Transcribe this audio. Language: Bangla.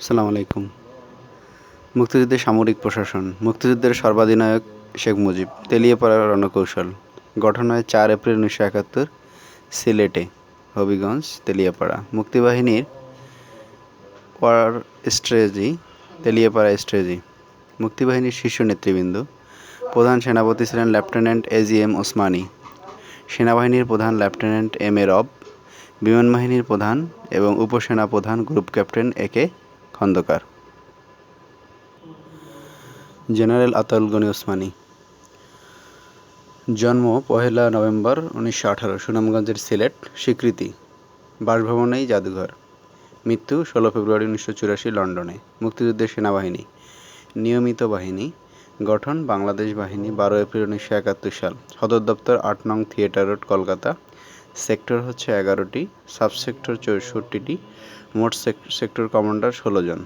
আসসালামু আলাইকুম। মুক্তিযুদ্ধের সামরিক প্রশাসন, মুক্তিযুদ্ধের সর্বাধিনায়ক শেখ মুজিব তেলিয়াপাড়ার রণকৌশল গঠন হয় চার এপ্রিল উনিশশো একাত্তর, সিলেটে, হবিগঞ্জ, তেলিয়াপাড়া। মুক্তিবাহিনীর ওয়ার স্ট্র্যাটেজি তেলিয়াপাড়া স্ট্রেজি। মুক্তিবাহিনীর শীর্ষ নেতৃবৃন্দ, প্রধান সেনাপতি ছিলেন লেফটেন্যান্ট এজিএম ওসমানী। সেনাবাহিনীর প্রধান লেফটেন্যান্ট এম এ রব বিমান বাহিনীর প্রধান এবং উপসেনা প্রধান group captain A K Khandakar. General Ataul Gani Osmani. জন্ম পহেলা নভেম্বর উনিশশো আঠারো, সুনামগঞ্জের সিলেট, স্বীকৃতি, বাসভবনেই জাদুঘর। মৃত্যু ষোলো ফেব্রুয়ারি উনিশশো চুরাশি লন্ডনে। মুক্তিযুদ্ধের সেনাবাহিনী। নিয়মিত বাহিনী। গঠন বাংলাদেশ বাহিনী, বারো এপ্রিল উনিশশো একাত্তর সাল। সদর দপ্তর আট নং থিয়েটার রোড, কলকাতা। সেক্টর হচ্ছে এগারোটি সাবসেক্টর চৌষট্টিটি মোট সেক্টর কমান্ডার ষোলো জন।